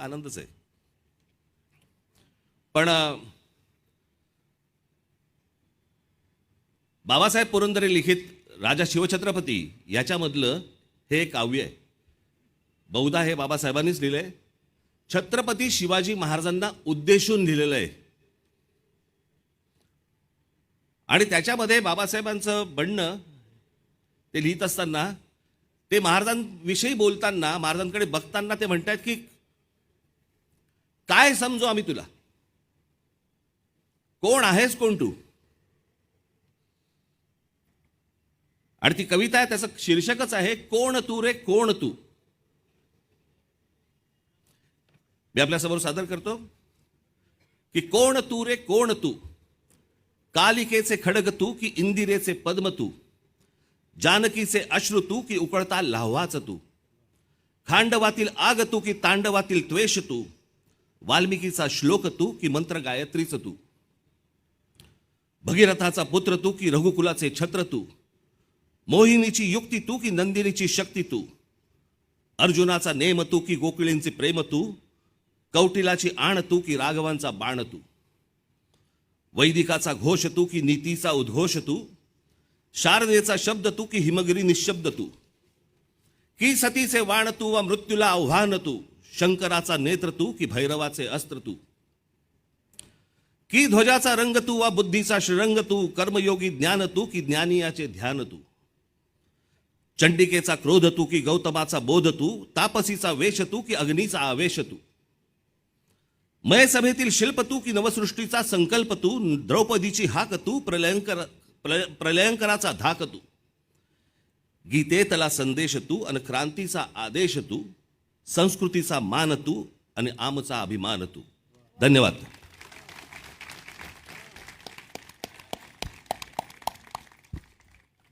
आनंदच आहे. पण बाबासाहेब पुरंदरे लिखित राजा शिवछत्रपती याच्यामधलं हे काव्य आहे. बहुधा हे बाबासाहेबांनीच लिहिलंय. छत्रपती शिवाजी महाराजांना उद्देशून लिहिलेलं आहे. आणि त्याच्यामध्ये बाबासाहेबांचं बनणं ते लिहित असताना ते महाराजांविषयी बोलताना महाराजांकडे बघताना ते म्हणतात की काय समजू आम्ही तुला? कोण आहेस कोण तू? आणि ती कविता आहे त्याचं शीर्षकच आहे कोण तू रे कोण तू? मी आपल्यासमोर सादर करतो की कोण तू रे कोण तू? कालिकेचे खडग तू की इंदिरेचे पद्म तू? जानकीचे अश्रू तू की उकळता लाव्हाच तू? खांडवातील आग तू की तांडवातील त्वेष तू? वाल्मिकीचा श्लोक तू की मंत्र गायत्रीच तू? भगीरथाचा पुत्र तू की रघुकुलाचे छत्र तू? मोहिनीची युक्ती तू की नंदिनीची शक्ती तू? अर्जुनाचा नेम तू की गोकुळींचे प्रेम तू? कौटिलाची आण तू की राघवांचा बाण तू? वैदिकाचा घोष तू की नीतीचा उद्घोष तू? शारदेचा शब्द तू की हिमगिरी निशब्द तू? की सतीचे वाण तू वा मृत्यूला आव्हान तू? शंकराचा नेत्र तू की भैरवाचे अस्त्र तू की ध्वजाचा रंग तू वा बुद्धीचा श्रंग तू कर्मयोगी ज्ञान तू की ज्ञानियाचे ध्यान तू चंडिकेचा क्रोध तू की गौतमाचा बोध तू तापसीचा वेश तू की अग्नीचा आवेश तू मय सभेतील शिल्प तू की नवसृष्टीचा संकल्प तू द्रौपदीची हाक तू प्रलयंकर प्रलयंकराचा धाक तू गीतेतला संदेश तू अन क्रांतीचा आदेश तू संस्कृतीचा मान तू आणि आमचा अभिमान तू धन्यवाद.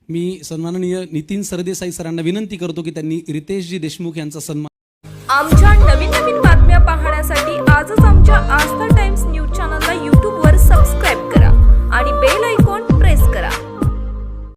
मी सन्माननीय नितीन सरदेसाई सरांना विनंती करतो की त्यांनी रितेशजी देशमुख यांचा सन्मान आमच्या नवीन नवीन बातम्या पाहण्यासाठी आजच आमच्या आज